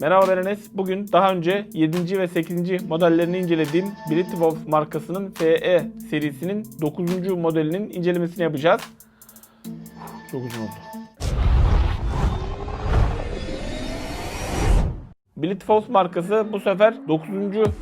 Merhaba ben Enes. Bugün daha önce 7. ve 8. modellerini incelediğim Britwolf markasının FE serisinin 9. modelinin incelemesini yapacağız. Çok uzun oldu. Britwolf markası bu sefer 9.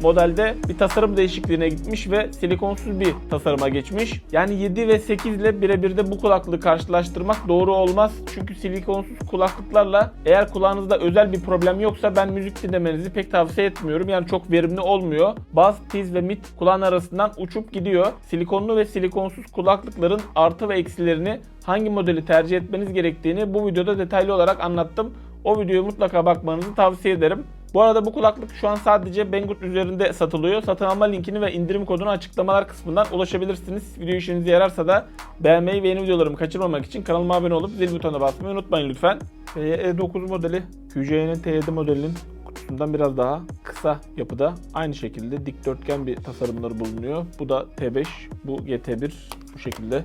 modelde bir tasarım değişikliğine gitmiş ve silikonsuz bir tasarıma geçmiş. Yani 7 ve 8 ile birebir de bu kulaklığı karşılaştırmak doğru olmaz. Çünkü silikonsuz kulaklıklarla eğer kulağınızda özel bir problem yoksa ben müzik dinlemenizi pek tavsiye etmiyorum. Yani çok verimli olmuyor. Bas, tiz ve mid kulağın arasından uçup gidiyor. Silikonlu ve silikonsuz kulaklıkların artı ve eksilerini hangi modeli tercih etmeniz gerektiğini bu videoda detaylı olarak anlattım. O videoyu mutlaka bakmanızı tavsiye ederim. Bu arada bu kulaklık şu an sadece Banggood üzerinde satılıyor. Satın alma linkini ve indirim kodunu açıklamalar kısmından ulaşabilirsiniz. Video işinize yararsa da beğenmeyi ve yeni videolarımı kaçırmamak için kanalıma abone olup zil butonuna basmayı unutmayın lütfen. E9 modeli QC'nin T7 modelinin kutusundan biraz daha kısa yapıda. Aynı şekilde dikdörtgen bir tasarımları bulunuyor. Bu da T5, bu GT1 bu şekilde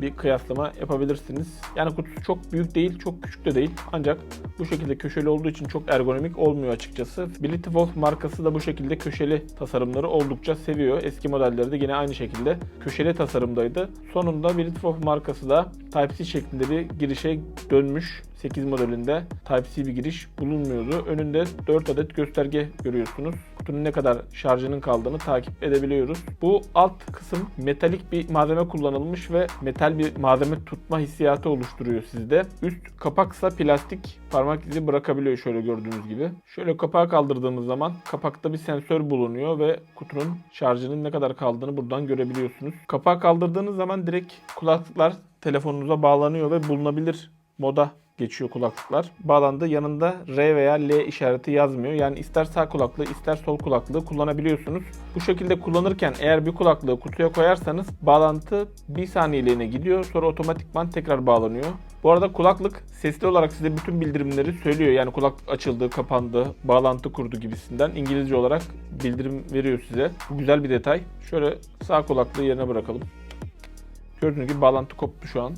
bir kıyaslama yapabilirsiniz. Yani kutusu çok büyük değil, çok küçük de değil. Ancak bu şekilde köşeli olduğu için çok ergonomik olmuyor açıkçası. Billy Wolf markası da bu şekilde köşeli tasarımları oldukça seviyor. Eski modelleri de yine aynı şekilde köşeli tasarımdaydı. Sonunda Billy Wolf markası da Type-C şeklinde bir girişe dönmüş. 8 modelinde Type-C bir giriş bulunmuyordu. Önünde 4 adet gösterge görüyorsunuz. Kutunun ne kadar şarjının kaldığını takip edebiliyoruz. Bu alt kısım metalik bir malzeme kullanılmış ve metal bir malzeme tutma hissiyatı oluşturuyor sizde. Üst kapaksa plastik parmak izi bırakabiliyor şöyle gördüğünüz gibi. Şöyle kapağı kaldırdığımız zaman kapakta bir sensör bulunuyor ve kutunun şarjının ne kadar kaldığını buradan görebiliyorsunuz. Kapağı kaldırdığınız zaman direkt kulaklıklar telefonunuza bağlanıyor ve bulunabilir moda geçiyor kulaklıklar. Bağlandı yanında R veya L işareti yazmıyor. Yani ister sağ kulaklığı ister sol kulaklığı kullanabiliyorsunuz. Bu şekilde kullanırken eğer bir kulaklığı kutuya koyarsanız bağlantı bir saniyeliğine gidiyor. Sonra otomatikman tekrar bağlanıyor. Bu arada kulaklık sesli olarak size bütün bildirimleri söylüyor. Yani kulaklık açıldı, kapandı, bağlantı kurdu gibisinden İngilizce olarak bildirim veriyor size. Bu güzel bir detay. Şöyle sağ kulaklığı yerine bırakalım. Gördüğünüz gibi bağlantı koptu şu an.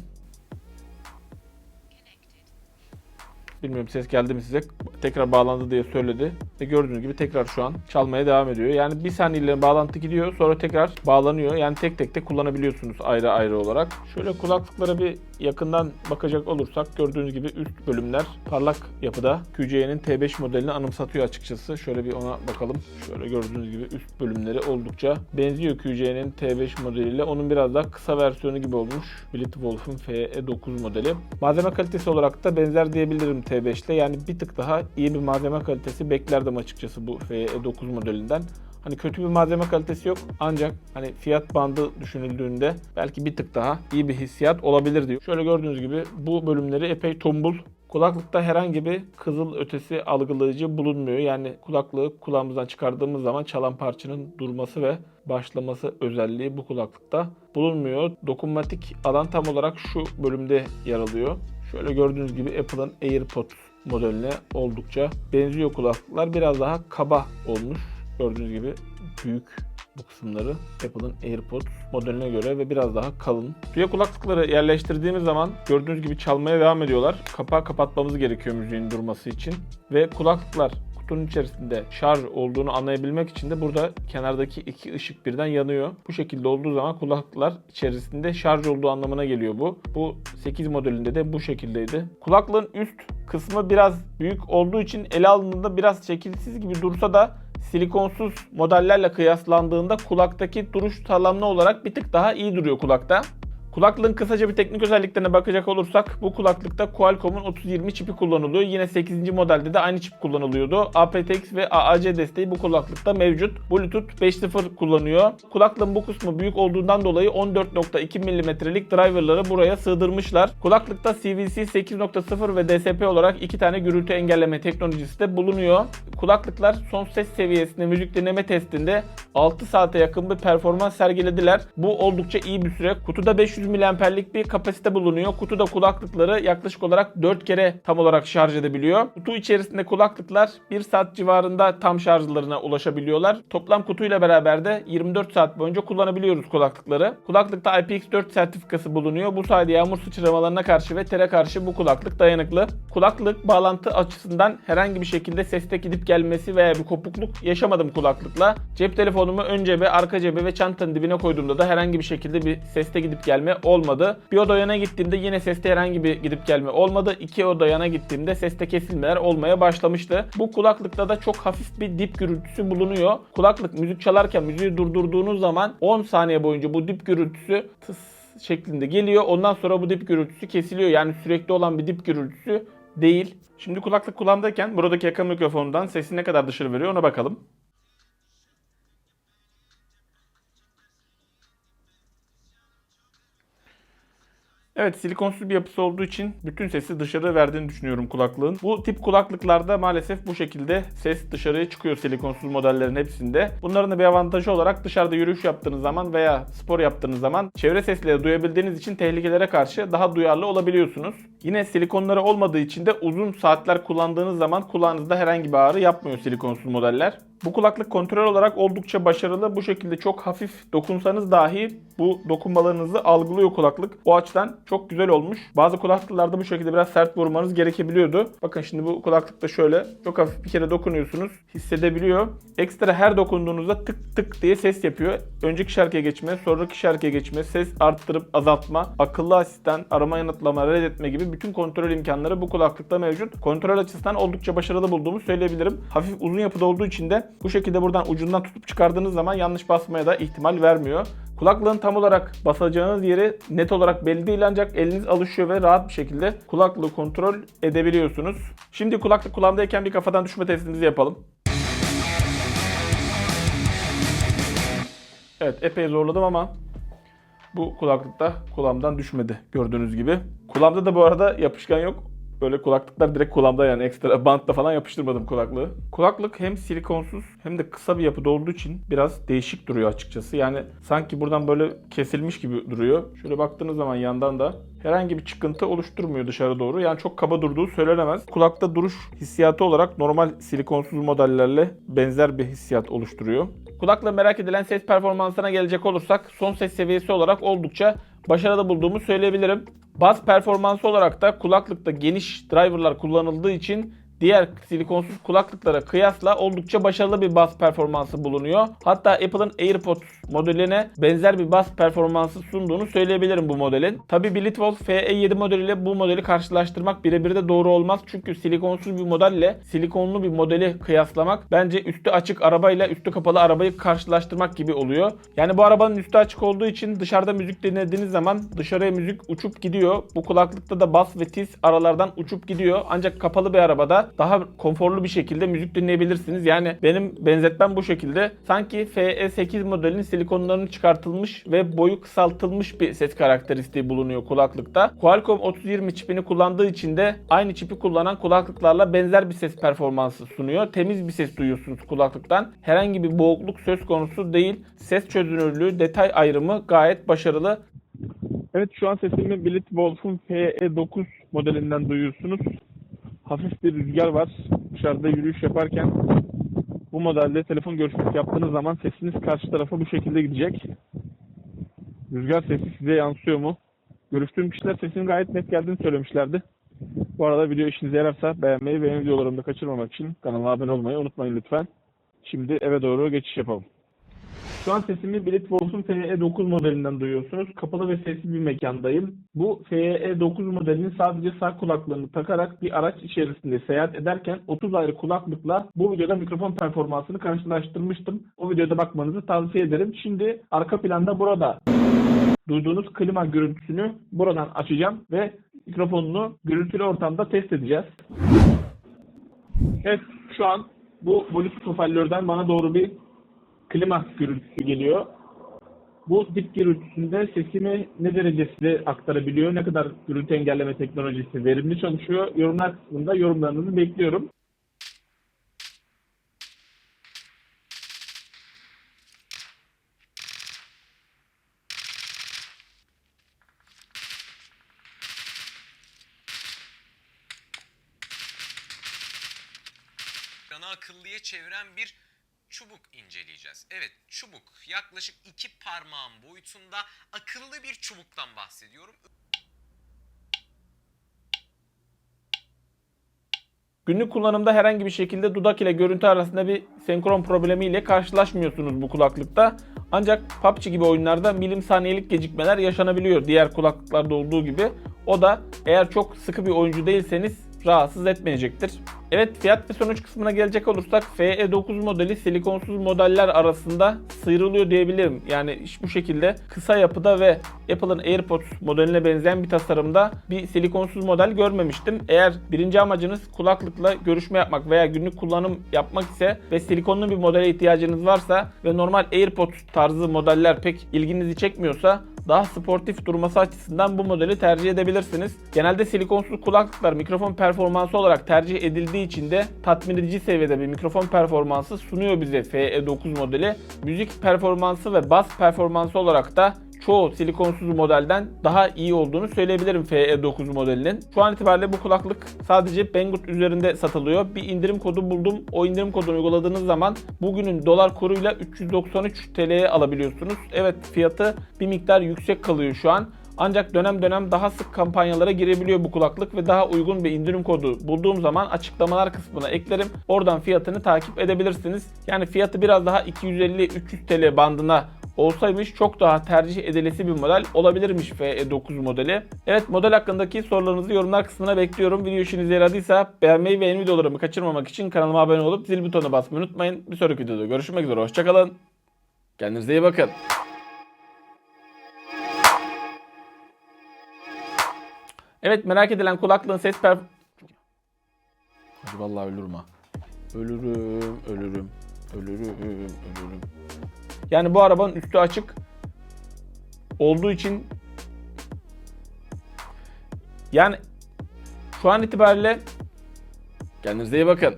Bilmiyorum ses geldi mi size. Tekrar bağlandı diye söyledi. Ve gördüğünüz gibi tekrar şu an çalmaya devam ediyor. Yani bir saniyeyle bağlantı gidiyor sonra tekrar bağlanıyor. Yani tek tek de kullanabiliyorsunuz ayrı ayrı olarak. Şöyle kulaklıklara bir yakından bakacak olursak gördüğünüz gibi üst bölümler parlak yapıda. QC'nin T5 modelini anımsatıyor açıkçası. Şöyle bir ona bakalım. Şöyle gördüğünüz gibi üst bölümleri oldukça benziyor QC'nin T5 modeliyle. Onun biraz daha kısa versiyonu gibi olmuş. Blitzwolf'un FE9 modeli. Malzeme kalitesi olarak da benzer diyebilirim T5 ile. Yani bir tık daha iyi bir malzeme kalitesi beklerdim açıkçası bu FE9 modelinden. Hani kötü bir malzeme kalitesi yok ancak hani fiyat bandı düşünüldüğünde belki bir tık daha iyi bir hissiyat olabilir diyor. Şöyle gördüğünüz gibi bu bölümleri epey tombul. Kulaklıkta herhangi bir kızıl ötesi algılayıcı bulunmuyor. Yani kulaklığı kulağımızdan çıkardığımız zaman çalan parçanın durması ve başlaması özelliği bu kulaklıkta bulunmuyor. Dokunmatik alan tam olarak şu bölümde yer alıyor. Şöyle gördüğünüz gibi Apple'ın AirPods modeline oldukça benziyor kulaklıklar. Biraz daha kaba olmuş. Gördüğünüz gibi büyük bu kısımları Apple'ın AirPods modeline göre ve biraz daha kalın. Suya kulaklıkları yerleştirdiğimiz zaman gördüğünüz gibi çalmaya devam ediyorlar. Kapağı kapatmamız gerekiyor müziğin durması için. Ve kulaklıklar kutunun içerisinde şarj olduğunu anlayabilmek için de burada kenardaki iki ışık birden yanıyor. Bu şekilde olduğu zaman kulaklıklar içerisinde şarj olduğu anlamına geliyor bu. Bu 8 modelinde de bu şekildeydi. Kulaklığın üst kısmı biraz büyük olduğu için ele alındığında biraz şekilsiz gibi dursa da silikonsuz modellerle kıyaslandığında kulaktaki duruş sağlamlığı olarak bir tık daha iyi duruyor kulakta. Kulaklığın kısaca bir teknik özelliklerine bakacak olursak bu kulaklıkta Qualcomm'un 3020 çipi kullanılıyor. Yine 8. modelde de aynı çip kullanılıyordu. aptX ve AAC desteği bu kulaklıkta mevcut. Bluetooth 5.0 kullanıyor. Kulaklığın bu kısmı büyük olduğundan dolayı 14.2 mm'lik driverları buraya sığdırmışlar. Kulaklıkta CVC 8.0 ve DSP olarak iki tane gürültü engelleme teknolojisi de bulunuyor. Kulaklıklar son ses seviyesinde müzik dinleme testinde 6 saate yakın bir performans sergilediler. Bu oldukça iyi bir süre. Kutuda 500 miliamperlik bir kapasite bulunuyor. Kutuda kulaklıkları yaklaşık olarak 4 kere tam olarak şarj edebiliyor. Kutu içerisinde kulaklıklar 1 saat civarında tam şarjlarına ulaşabiliyorlar. Toplam kutuyla beraber de 24 saat boyunca kullanabiliyoruz kulaklıkları. Kulaklıkta IPX4 sertifikası bulunuyor. Bu sayede yağmur sıçramalarına karşı ve tere karşı bu kulaklık dayanıklı. Kulaklık bağlantı açısından herhangi bir şekilde seste gidip gelmesi veya bir kopukluk yaşamadım kulaklıkla. Cep telefonumu ön cebe, arka cebe ve çantanın dibine koyduğumda da herhangi bir şekilde bir seste gidip gelme olmadı. Bir oda yana gittiğimde yine seste herhangi bir gidip gelme olmadı. İki oda yana gittiğimde seste kesilmeler olmaya başlamıştı. Bu kulaklıkta da çok hafif bir dip gürültüsü bulunuyor. Kulaklık müzik çalarken müziği durdurduğunuz zaman 10 saniye boyunca bu dip gürültüsü tıs şeklinde geliyor. Ondan sonra bu dip gürültüsü kesiliyor. Yani sürekli olan bir dip gürültüsü değil. Şimdi kulaklık kulağımdayken buradaki yaka mikrofonundan sesi ne kadar dışarı veriyor ona bakalım. Evet silikonsuz bir yapısı olduğu için bütün sesi dışarı verdiğini düşünüyorum kulaklığın. Bu tip kulaklıklarda maalesef bu şekilde ses dışarıya çıkıyor silikonsuz modellerin hepsinde. Bunların da bir avantajı olarak dışarıda yürüyüş yaptığınız zaman veya spor yaptığınız zaman çevre sesleri duyabildiğiniz için tehlikelere karşı daha duyarlı olabiliyorsunuz. Yine silikonları olmadığı için de uzun saatler kullandığınız zaman kulağınızda herhangi bir ağrı yapmıyor silikonsuz modeller. Bu kulaklık kontrol olarak oldukça başarılı. Bu şekilde çok hafif dokunsanız dahi bu dokunmalarınızı algılıyor kulaklık. O açıdan çok güzel olmuş. Bazı kulaklıklarda bu şekilde biraz sert vurmanız gerekebiliyordu. Bakın şimdi bu kulaklıkta şöyle çok hafif bir kere dokunuyorsunuz. Hissedebiliyor. Ekstra her dokunduğunuzda tık tık diye ses yapıyor. Önceki şarkıya geçme, sonraki şarkıya geçme, ses arttırıp azaltma, akıllı asistan, arama yanıtlama, reddetme gibi bütün kontrol imkanları bu kulaklıkta mevcut. Kontrol açısından oldukça başarılı bulduğumu söyleyebilirim. Hafif uzun yapıda olduğu için de bu şekilde buradan ucundan tutup çıkardığınız zaman yanlış basmaya da ihtimal vermiyor. Kulaklığın tam olarak basacağınız yeri net olarak belli değil ancak eliniz alışıyor ve rahat bir şekilde kulaklığı kontrol edebiliyorsunuz. Şimdi kulaklık kulağımdayken bir kafadan düşme testimizi yapalım. Evet epey zorladım ama bu kulaklıkta kulağımdan düşmedi gördüğünüz gibi. Kulağımda da bu arada yapışkan yok. Böyle kulaklıklar direkt kulağımda yani ekstra bantla falan yapıştırmadım kulaklığı. Kulaklık hem silikonsuz hem de kısa bir yapıda olduğu için biraz değişik duruyor açıkçası. Yani sanki buradan böyle kesilmiş gibi duruyor. Şöyle baktığınız zaman yandan da herhangi bir çıkıntı oluşturmuyor dışarı doğru. Yani çok kaba durduğu söylenemez. Kulakta duruş hissiyatı olarak normal silikonsuz modellerle benzer bir hissiyat oluşturuyor. Kulakla merak edilen ses performansına gelecek olursak son ses seviyesi olarak oldukça başarılı bulduğumu söyleyebilirim. Bas performansı olarak da kulaklıkta geniş driverlar kullanıldığı için diğer silikonsuz kulaklıklara kıyasla oldukça başarılı bir bas performansı bulunuyor. Hatta Apple'ın AirPods modeline benzer bir bas performansı sunduğunu söyleyebilirim bu modelin. Tabi Blitwolf FE7 modeliyle bu modeli karşılaştırmak birebir de doğru olmaz. Çünkü silikonsuz bir modelle silikonlu bir modeli kıyaslamak bence üstü açık arabayla üstü kapalı arabayı karşılaştırmak gibi oluyor. Yani bu arabanın üstü açık olduğu için dışarıda müzik dinlediğiniz zaman dışarıya müzik uçup gidiyor. Bu kulaklıkta da bas ve tiz aralardan uçup gidiyor. Ancak kapalı bir arabada daha konforlu bir şekilde müzik dinleyebilirsiniz. Yani benim benzetmem bu şekilde. Sanki FE8 modelinin silikonlarının çıkartılmış ve boyu kısaltılmış bir ses karakteristiği bulunuyor kulaklıkta. Qualcomm 3020 çipini kullandığı için de aynı çipi kullanan kulaklıklarla benzer bir ses performansı sunuyor. Temiz bir ses duyuyorsunuz kulaklıktan. Herhangi bir boğukluk söz konusu değil. Ses çözünürlüğü, detay ayrımı gayet başarılı. Evet şu an sesimi Blitwolf'un FE9 modelinden duyuyorsunuz hafif bir rüzgar var. Dışarıda yürüyüş yaparken bu modelde telefon görüşmesi yaptığınız zaman sesiniz karşı tarafa bu şekilde gidecek. Rüzgar sesi size yansıyor mu? Görüştüğüm kişiler sesinin gayet net geldiğini söylemişlerdi. Bu arada video işinize yararsa beğenmeyi ve yeni videolarımı da kaçırmamak için kanala abone olmayı unutmayın lütfen. Şimdi eve doğru geçiş yapalım. Şu an sesimi Blitwolf'un FE9 modelinden duyuyorsunuz. Kapalı ve sessiz bir mekandayım. Bu FE9 modelinin sadece sağ kulaklığını takarak bir araç içerisinde seyahat ederken 30 ayrı kulaklıkla bu videoda mikrofon performansını karşılaştırmıştım. O videoda bakmanızı tavsiye ederim. Şimdi arka planda burada duyduğunuz klima gürültüsünü buradan açacağım ve mikrofonunu gürültülü ortamda test edeceğiz. Evet şu an bu Bluetooth hoparlörden bana doğru bir klimaks gürültüsü geliyor. Bu dip gürültüsünde sesimi ne derecesi aktarabiliyor, ne kadar gürültü engelleme teknolojisi verimli çalışıyor. Yorumlar kısmında yorumlarınızı bekliyorum. Bana akıllıya çeviren bir çubuk inceleyeceğiz. Evet çubuk yaklaşık iki parmağın boyutunda akıllı bir çubuktan bahsediyorum. Günlük kullanımda herhangi bir şekilde dudak ile görüntü arasında bir senkron problemiyle karşılaşmıyorsunuz bu kulaklıkta. Ancak PUBG gibi oyunlarda milimsaniyelik gecikmeler yaşanabiliyor diğer kulaklıklarda olduğu gibi. O da eğer çok sıkı bir oyuncu değilseniz rahatsız etmeyecektir. Evet fiyat ve sonuç kısmına gelecek olursak FE9 modeli silikonsuz modeller arasında sıyrılıyor diyebilirim. Yani iş bu şekilde kısa yapıda ve Apple'ın AirPods modeline benzeyen bir tasarımda bir silikonsuz model görmemiştim. Eğer birinci amacınız kulaklıkla görüşme yapmak veya günlük kullanım yapmak ise ve silikonlu bir modele ihtiyacınız varsa ve normal AirPods tarzı modeller pek ilginizi çekmiyorsa daha sportif durması açısından bu modeli tercih edebilirsiniz. Genelde silikonsuz kulaklıklar mikrofon performansı olarak tercih edildiği için de tatmin edici seviyede bir mikrofon performansı sunuyor bize FE9 modeli. Müzik performansı ve bas performansı olarak da çoğu silikonsuz modelden daha iyi olduğunu söyleyebilirim FE9 modelinin. Şu an itibariyle bu kulaklık sadece Banggood üzerinde satılıyor. Bir indirim kodu buldum. O indirim kodunu uyguladığınız zaman bugünün dolar kuruyla 393 TL'ye alabiliyorsunuz. Evet fiyatı bir miktar yüksek kalıyor şu an. Ancak dönem dönem daha sık kampanyalara girebiliyor bu kulaklık ve daha uygun bir indirim kodu bulduğum zaman açıklamalar kısmına eklerim. Oradan fiyatını takip edebilirsiniz. Yani fiyatı biraz daha 250-300 TL bandına olsaymış çok daha tercih edilesi bir model olabilirmiş FE9 modeli. Evet model hakkındaki sorularınızı yorumlar kısmına bekliyorum. Video işinize yaradıysa beğenmeyi ve yeni videolarımı kaçırmamak için kanalıma abone olup zil butonuna basmayı unutmayın. Bir sonraki videoda görüşmek üzere. Hoşçakalın. Kendinize iyi bakın. Evet merak edilen kulaklığın ses perf... Hadi vallahi ölürüm ha. Ölürüm, ölürüm, ölürüm, ölürüm. Yani bu arabanın üstü açık olduğu için yani şu an itibariyle kendinize iyi bakın.